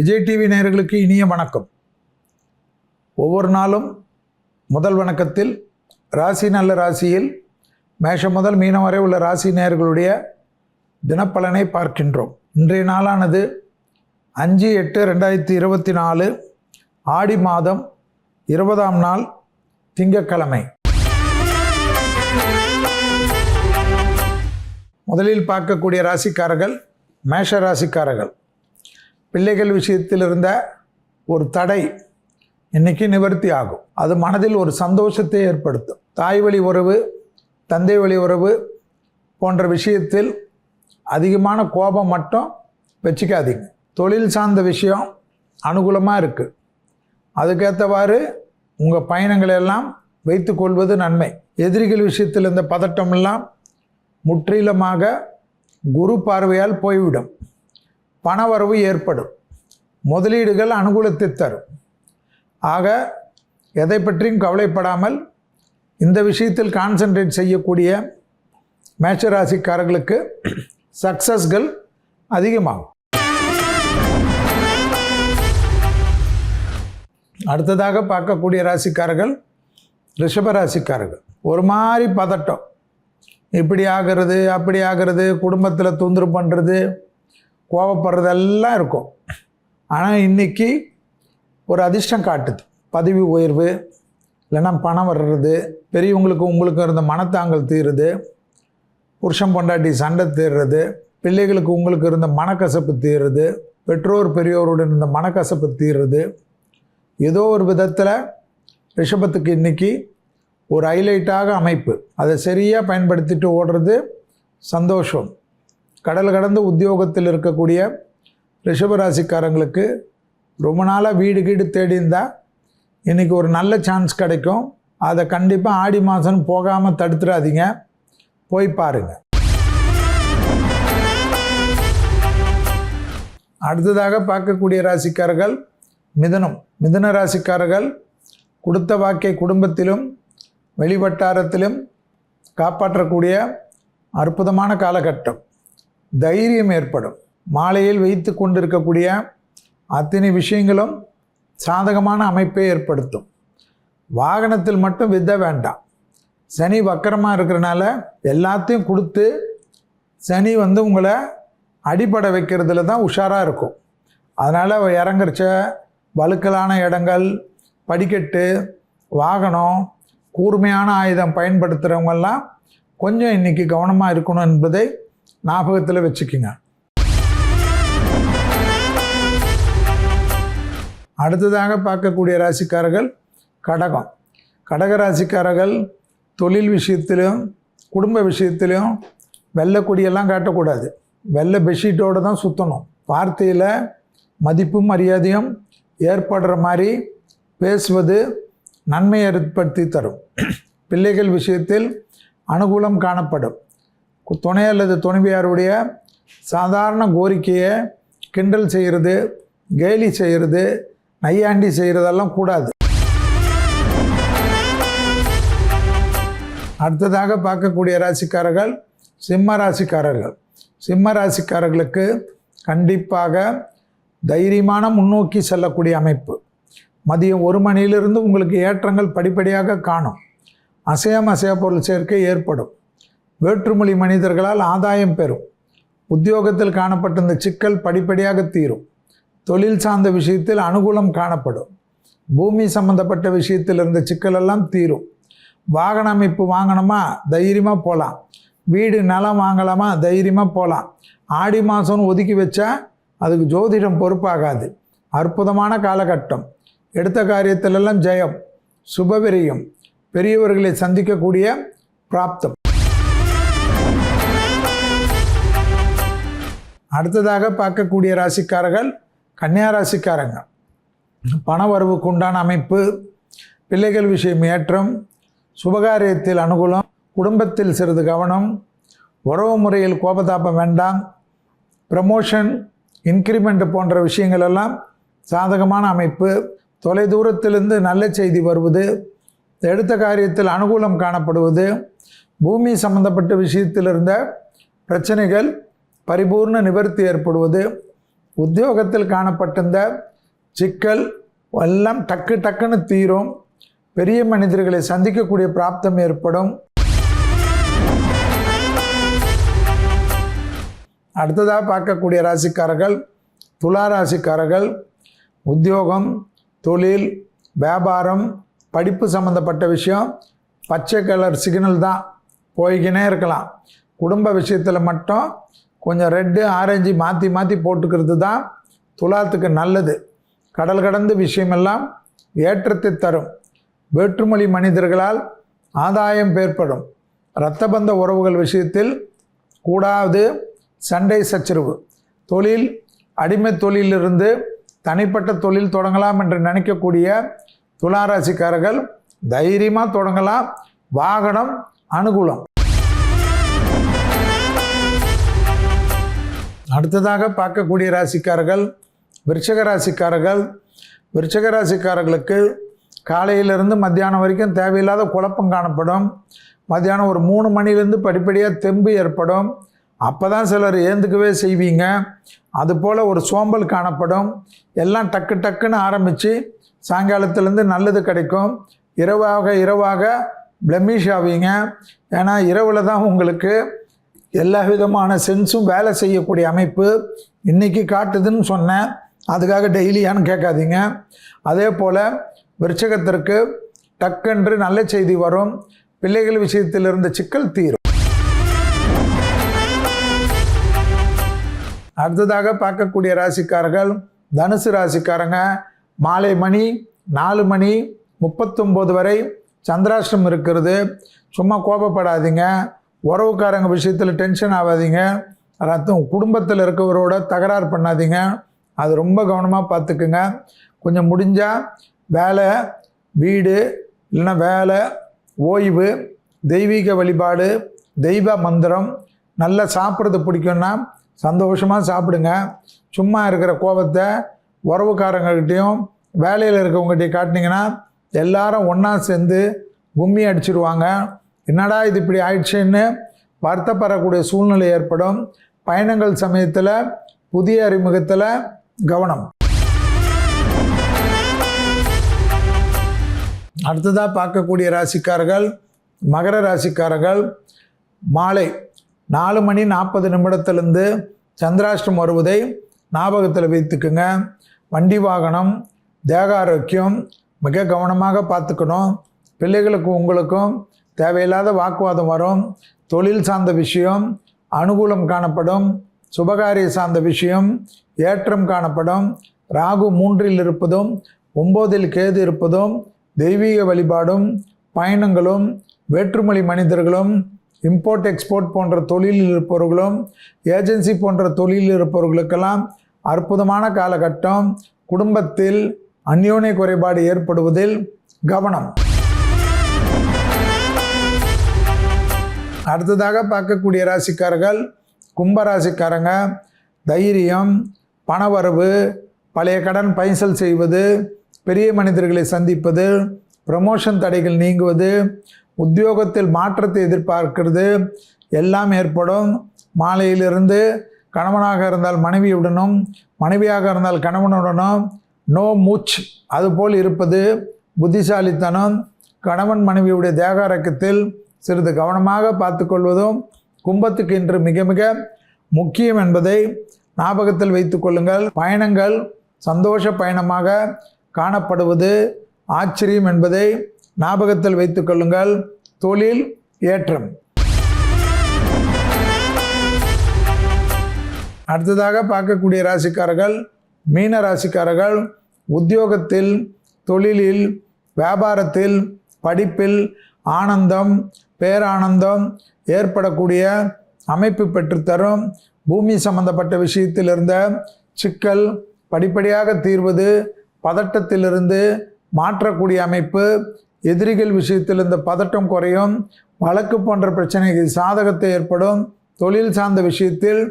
Vijay TV நேயர்களுக்கு இனிய வணக்கம். ஒவ்வொரு நாளும் முதல் வணக்கத்தில் ராசி நல்ல ராசியில் மேஷம் முதல் மீனம் வரை உள்ள ராசி நேயர்களுடைய தினப்பலனை பார்க்கின்றோம். இன்றைய நாளானது அஞ்சு எட்டு ரெண்டாயிரத்தி இருபத்தி நாலு ஆடி மாதம் இருபதாம் நாள் திங்கட்கிழமை. முதலில் பார்க்கக்கூடிய ராசிக்காரர்கள் மேஷ ராசிக்காரர்கள். பிள்ளைகள் விஷயத்தில் இருந்த ஒரு தடை இன்னைக்கு நிவர்த்தி ஆகும். அது மனதில் ஒரு சந்தோஷத்தை ஏற்படுத்தும். தாய் வழி உறவு தந்தை வழி உறவு போன்ற விஷயத்தில் அதிகமான கோபம் மட்டும் வச்சுக்காதீங்க. தொழில் சார்ந்த விஷயம் அனுகூலமாக இருக்குது அதுக்கேற்றவாறு உங்கள் பயணங்களை எல்லாம் வைத்து கொள்வது நன்மை. எதிரிகள் விஷயத்தில் இந்த பதட்டம் எல்லாம் முற்றிலுமாக குரு பார்வையால் போய்விடும். பணவரவு ஏற்படும். முதலீடுகள் அனுகூலத்தை தரும். ஆக எதை பற்றியும் கவலைப்படாமல் இந்த விஷயத்தில் கான்சென்ட்ரேட் செய்யக்கூடிய மேஷராசிக்காரர்களுக்கு சக்சஸ்கள் அதிகமாகும். அடுத்ததாக பார்க்கக்கூடிய ராசிக்காரர்கள் ரிஷப ராசிக்காரர்கள். ஒரு மாதிரி பதட்டம். இப்படி ஆகிறது அப்படி ஆகிறது குடும்பத்தில் தொந்தரவு பண்ணுறது கோவப்படுறதெல்லாம் இருக்கும். ஆனால் இன்னைக்கு ஒரு அதிர்ஷ்டம் காட்டுது. பதவி உயர்வு இல்லைன்னா பணம் வர்றது பெரியவங்களுக்கு உங்களுக்கு இருந்த மனத்தாங்கல் தீருது. புருஷன் பொண்டாட்டி சண்டை தீர்றது பிள்ளைகளுக்கு உங்களுக்கு இருந்த மனக்கசப்பு தீருது. பெற்றோர் பெரியோருடன் இருந்த மனக்கசப்பு தீருது. ஏதோ ஒரு விதத்தில் ரிஷபத்துக்கு இன்னைக்கு ஒரு ஹைலைட்டாக அமைப்பு. அதை சரியாக பயன்படுத்திட்டு ஓடுறது சந்தோஷம். கடல் கடந்த உத்தியோகத்தில் இருக்கக்கூடிய ரிஷபராசிக்காரங்களுக்கு ரொம்ப நாளாக வீடு கீடு தேடி இருந்தால் இன்றைக்கி ஒரு நல்ல சான்ஸ் கிடைக்கும். அதை கண்டிப்பாக ஆடி மாதம் போகாமல் தடுத்துடாதீங்க போய் பாருங்க. அடுத்ததாக பார்க்கக்கூடிய ராசிக்காரர்கள் மிதனம். மிதன ராசிக்காரர்கள் கொடுத்த வாக்கை குடும்பத்திலும் வெளிவட்டாரத்திலும் காப்பாற்றக்கூடிய அற்புதமான காலகட்டம். தைரியம் ஏற்படும். மாலையில் வைத்து கொண்டிருக்கக்கூடிய அத்தனை விஷயங்களும் சாதகமான அமைப்பை ஏற்படுத்தும். வாகனத்தில் மட்டும் வித்த வேண்டாம். சனி வக்கரமாக இருக்கிறனால எல்லாத்தையும் கொடுத்து சனி வந்து உங்களை அடிபட வைக்கிறதுல தான் உஷாராக இருக்கும். அதனால் இறங்குறச்ச வழுக்கலான இடங்கள் படிக்கட்டு வாகனம் கூர்மையான ஆயுதம் பயன்படுத்துகிறவங்கெல்லாம் கொஞ்சம் இன்றைக்கி கவனமாக இருக்கணும் என்பதை ஞாபகத்தில் வச்சுக்கோங்க. அடுத்ததாக பார்க்கக்கூடிய ராசிக்காரர்கள் கடகம். கடக ராசிக்காரர்கள் தொழில் விஷயத்திலும் குடும்ப விஷயத்திலும் வெள்ளை கொடியெல்லாம் காட்டக்கூடாது. வெள்ளை பெட்ஷீட்டோடு தான் சுற்றணும் வார்த்தையில் மதிப்பும் மரியாதையும் ஏற்படுற மாதிரி பேசுவது நன்மை ஏற்படுத்தி தரும். பிள்ளைகள் விஷயத்தில் அனுகூலம் காணப்படும். துணை அல்லது துணைவியாருடைய சாதாரண கோரிக்கையை கிண்டல் செய்கிறது கேலி செய்கிறது நையாண்டி செய்கிறதெல்லாம் கூடாது. அடுத்ததாக பார்க்கக்கூடிய ராசிக்காரர்கள் சிம்ம ராசிக்காரர்கள். சிம்ம ராசிக்காரர்களுக்கு கண்டிப்பாக தைரியமான முன்னோக்கி செல்லக்கூடிய அமைப்பு. மதியம் ஒரு மணியிலிருந்து உங்களுக்கு ஏற்றங்கள் படிப்படியாக காணும். அசையம் அசைய பொருள் சேர்க்கை ஏற்படும். வேற்றுமொழி மனிதர்களால் ஆதாயம் பெறும். உத்தியோகத்தில் காணப்பட்ட இந்த சிக்கல் படிப்படியாக தீரும். தொழில் சார்ந்த விஷயத்தில் அனுகூலம் காணப்படும். பூமி சம்பந்தப்பட்ட விஷயத்தில் இருந்த சிக்கலெல்லாம் தீரும். வாகன அமைப்பு வாங்கணுமா? தைரியமாக போகலாம் வீடு நிலம் வாங்கலாமா? தைரியமாக போகலாம் ஆடி மாதம்னு ஒதுக்கி வச்சா அதுக்கு ஜோதிடம் பொறுப்பாகாது. அற்புதமான காலகட்டம். எடுத்த காரியத்திலெல்லாம் ஜெயம். சுபவிரியம் பெரியவர்களை சந்திக்கக்கூடிய பிராப்தம். அடுத்ததாக பார்க்கக்கூடிய ராசிக்காரர்கள் கன்னியா ராசிக்காரங்க. பண வரவுக்கு உண்டான அமைப்பு பிள்ளைகள் விஷயம் ஏற்றம் சுபகாரியத்தில் அனுகூலம் குடும்பத்தில் சிறிது கவனம் உறவு முறையில் கோபதாபம் வேண்டாம் ப்ரமோஷன் இன்க்ரிமெண்ட் போன்ற விஷயங்கள் எல்லாம் சாதகமான அமைப்பு. தொலை தூரத்திலிருந்து நல்ல செய்தி வருவது எடுத்த காரியத்தில் அனுகூலம் காணப்படுவது பூமி சம்பந்தப்பட்ட விஷயத்தில் இருந்த பிரச்சனைகள் பரிபூர்ண நிவர்த்தி ஏற்படுவது உத்தியோகத்தில் காணப்பட்டிருந்த சிக்கல் எல்லாம் டக்கு டக்குன்னு தீரும். பெரிய மனிதர்களை சந்திக்கக்கூடிய பிராப்தம் ஏற்படும். அடுத்ததாக பார்க்கக்கூடிய ராசிக்காரர்கள் துலா ராசிக்காரர்கள் உத்தியோகம் தொழில் வியாபாரம் படிப்பு சம்மந்தப்பட்ட விஷயம் பச்சை கலர் சிக்னல் தான் போய்கினே இருக்கலாம். குடும்ப விஷயத்தில் மட்டும் கொஞ்சம் ரெட்டு ஆரஞ்சு மாற்றி மாற்றி போட்டுக்கிறது தான் துலாத்துக்கு நல்லது. கடல் கடந்த விஷயமெல்லாம் ஏற்றத்தை தரும். வேற்றுமொழி மனிதர்களால் ஆதாயம் ஏற்படும் இரத்தபந்த உறவுகள் விஷயத்தில் கூடாது சண்டை சச்சரவு. தொழில் அடிமை தொழிலிருந்து தனிப்பட்ட தொழில் தொடங்கலாம் என்று நினைக்கக்கூடிய துளாராசிக்காரர்கள் தைரியமாக தொடங்கலாம். வாகனம் அனுகூலம். அடுத்ததாக பார்க்கக்கூடிய ராசிக்காரர்கள் விருச்சக ராசிக்காரர்கள். விருச்சக ராசிக்காரர்களுக்கு காலையிலிருந்து மத்தியானம் வரைக்கும் தேவையில்லாத குழப்பம் காணப்படும். மத்தியானம் ஒரு மூணு மணிலேருந்து படிப்படியாக தெம்பு ஏற்படும். அப்போ தான் சிலர் ஏந்துக்கவே செய்வீங்க. அதுபோல் ஒரு சோம்பல் காணப்படும். எல்லாம் டக்கு டக்குன்னு ஆரம்பித்து சாயங்காலத்துலேருந்து நல்லது கிடைக்கும். இரவாக இரவாக பிளமிஷ் ஆவீங்க. ஏன்னா இரவில் தான் உங்களுக்கு எல்லா விதமான சென்ஸும் வேலை செய்யக்கூடிய அமைப்பு இன்றைக்கி காட்டுதுன்னு சொன்னேன். அதுக்காக டெய்லியான்னு கேட்காதீங்க. அதே போல் விருச்சகத்திற்கு டக்கென்று நல்ல செய்தி வரும். பிள்ளைகள் விஷயத்தில் இருந்த சிக்கல் தீரும். அடுத்ததாக பார்க்கக்கூடிய ராசிக்காரர்கள் தனுசு ராசிக்காரங்க மாலை மணி நாலு மணி முப்பத்தொம்போது வரை சந்திராஷ்டம் இருக்கிறது. சும்மா கோபப்படாதீங்க. உறவுக்காரங்க விஷயத்தில் டென்ஷன் ஆகாதீங்க. ரத்தம் குடும்பத்தில் இருக்கவரோட தகராறு பண்ணாதீங்க. அது ரொம்ப கவனமாக பார்த்துக்குங்க கொஞ்சம் முடிஞ்சால் வேலை வீடு இல்லைன்னா வேலை ஓய்வு தெய்வீக வழிபாடு தெய்வ மந்திரம் நல்லா சாப்பிட்றது பிடிக்கும்னா சந்தோஷமாக சாப்பிடுங்க. சும்மா இருக்கிற கோபத்தை உறவுக்காரங்கக்கிட்டேயும் வேலையில் இருக்கவங்ககிட்டையும் காட்டினீங்கன்னா எல்லாரும் ஒன்றா சேர்ந்து கும்மி அடிச்சிருவாங்க. என்னடா இது இப்படி ஆயிடுச்சுன்னு வருத்தப்படக்கூடிய சூழ்நிலை ஏற்படும். பயணங்கள் சமயத்தில் புதிய அறிமுகத்தில் கவனம். அடுத்ததாக பார்க்கக்கூடிய ராசிக்காரர்கள் மகர ராசிக்காரர்கள் மாலை நாலு மணி நாற்பது நிமிடத்திலிருந்து சந்திராஷ்டம் வருவதை ஞாபகத்தில் வைத்துக்குங்க. வண்டி வாகனம் தேக ஆரோக்கியம் மிக கவனமாக பார்த்துக்கணும். பிள்ளைகளுக்கும் உங்களுக்கும் தேவையில்லாத வாக்குவாதம் வரும் தொழில் சார்ந்த விஷயம் அனுகூலம் காணப்படும் சுபகாரிய சார்ந்த விஷயம் ஏற்றம் காணப்படும் ராகு மூன்றில் இருப்பதும் ஒம்போதில் கேது இருப்பதும் தெய்வீக வழிபாடும் பயணங்களும் வேற்றுமொழி மனிதர்களும் இம்போர்ட் எக்ஸ்போர்ட் போன்ற தொழிலில் இருப்பவர்களும் ஏஜென்சி போன்ற தொழிலில் இருப்பவர்களுக்கெல்லாம் அற்புதமான காலகட்டம். குடும்பத்தில் அந்யோன்ய குறைபாடு ஏற்படுவதில் கவனம். அடுத்ததாக பார்க்கக்கூடிய ராசிக்காரர்கள் கும்பராசிக்காரங்க தைரியம் பணவரவு பழைய கடன் பைசல் செய்வது பெரிய மனிதர்களை சந்திப்பது ப்ரமோஷன் தடைகள் நீங்குவது உத்தியோகத்தில் மாற்றத்தை எதிர்பார்க்கிறது எல்லாம் ஏற்படும். மாலையிலிருந்து கணவனாக இருந்தால் மனைவியுடனும் மனைவியாக இருந்தால் கணவனுடனும் நோ மூச் அதுபோல் இருப்பது. புத்திசாலித்தனம் கணவன் மனைவியுடைய தேகாரக்கத்தில் சிறிது கவனமாக பார்த்துக்கொள்வதும் கும்பத்துக்கு இன்று மிக மிக முக்கியம் என்பதை ஞாபகத்தில் வைத்து கொள்ளுங்கள். பயணங்கள் சந்தோஷ பயணமாக காணப்படுவது ஆச்சரியம் என்பதை ஞாபகத்தில் வைத்து கொள்ளுங்கள். தொழில் ஏற்றம். அடுத்ததாக பார்க்கக்கூடிய ராசிக்காரர்கள் மீன ராசிக்காரர்கள் உத்தியோகத்தில் தொழிலில் வியாபாரத்தில் படிப்பில் ஆனந்தம் பேரானந்தம் ஏற்படக்கூடிய அமைப்பு பெற்றுத்தரும். பூமி சம்பந்தப்பட்ட விஷயத்தில் இருந்த சிக்கல் படிப்படியாக தீர்வது பதட்டத்திலிருந்து மாற்றக்கூடிய அமைப்பு எதிரிகள் விஷயத்தில் இந்த பதட்டம் குறையும். வழக்கு போன்ற பிரச்சனைகள் சாதகத்தை ஏற்படும். தொழில் சார்ந்த விஷயத்தில்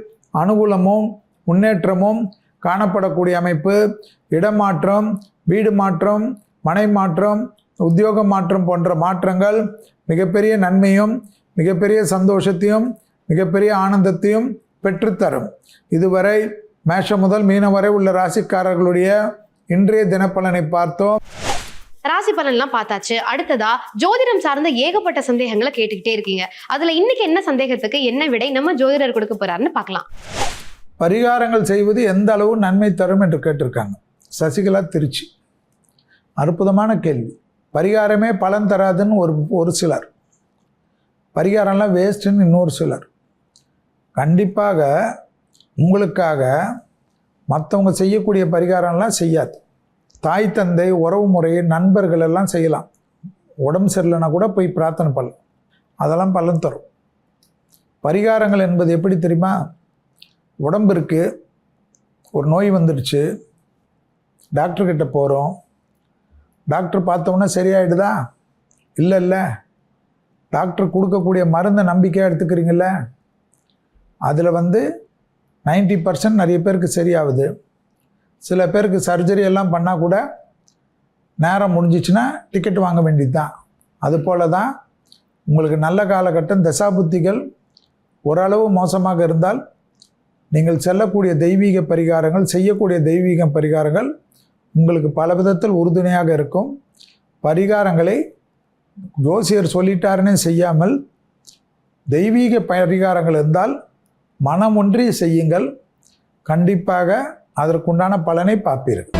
அனுகூலமும் முன்னேற்றமும் காணப்படக்கூடிய அமைப்பு. இடமாற்றம் வீடு மாற்றம் மனை மாற்றம் உத்தியோக மாற்றம் போன்ற மாற்றங்கள் மிகப்பெரிய நன்மையும் மிகப்பெரிய சந்தோஷத்தையும் மிகப்பெரிய ஆனந்தத்தையும் பெற்றுத்தரும். இதுவரை மேஷம் முதல் மீனம் வரை உள்ள ராசிக்காரர்களுடைய இன்றைய தினப்பலனை பார்த்தோம். ராசி பலன்லாம் பார்த்தாச்சு. அடுத்ததா ஜோதிடம் சார்ந்த ஏகப்பட்ட சந்தேகங்களை கேட்டுக்கிட்டே இருக்கீங்க. அதுல இன்னைக்கு என்ன சந்தேகத்துக்கு என்ன விடை நம்ம ஜோதிடர் கொடுக்க போறாருன்னு பார்க்கலாம். பரிகாரங்கள் செய்வது எந்த அளவு நன்மை தரும் என்று கேட்டிருக்காங்க. சசிகலா திருச்சி. அற்புதமான கேள்வி. பரிகாரமே பலன் தராதுன்னு ஒரு ஒரு சிலர். பரிகாரம்லாம் வேஸ்ட்டுன்னு இன்னொரு சிலர். கண்டிப்பாக உங்களுக்காக மற்றவங்க செய்யக்கூடிய பரிகாரம்லாம் செய்யாது. தாய் தந்தை உறவு முறை நண்பர்கள் எல்லாம் செய்யலாம். உடம்பு சரியில்லைனா கூட போய் பிரார்த்தனை பண்ணலாம். அதெல்லாம் பலன் தரும். பரிகாரங்கள் என்பது எப்படி தெரியுமா? உடம்பு இருக்குது ஒரு நோய் வந்துடுச்சு. டாக்டர்கிட்ட போகிறோம் டாக்டர் பார்த்தோன்னே சரியாயிடுதா? இல்லை இல்லை. டாக்டர் கொடுக்கக்கூடிய மருந்தை நம்பிக்கையாக எடுத்துக்கிறீங்கள அதில் வந்து 90% பர்சன்ட் நிறைய பேருக்கு சரியாகுது. சில பேருக்கு சர்ஜரி எல்லாம் பண்ணால் கூட நேரம் முடிஞ்சிச்சுன்னா டிக்கெட் வாங்க வேண்டியது தான் அதுபோல தான் உங்களுக்கு நல்ல காலகட்டம் தசாபுத்திகள் ஓரளவு மோசமாக இருந்தால் நீங்கள் செல்லக்கூடிய தெய்வீக பரிகாரங்கள் செய்யக்கூடிய தெய்வீக பரிகாரங்கள் உங்களுக்கு பல விதத்தில் உறுதுணையாக இருக்கும். பரிகாரங்களை ஜோசியர் சொல்லிட்டாருன்னு செய்யாமல் தெய்வீக பரிகாரங்கள் இருந்தால் மனமொன்றி செய்யுங்கள். கண்டிப்பாக அதற்குண்டான பலனை பார்ப்பீர்கள்.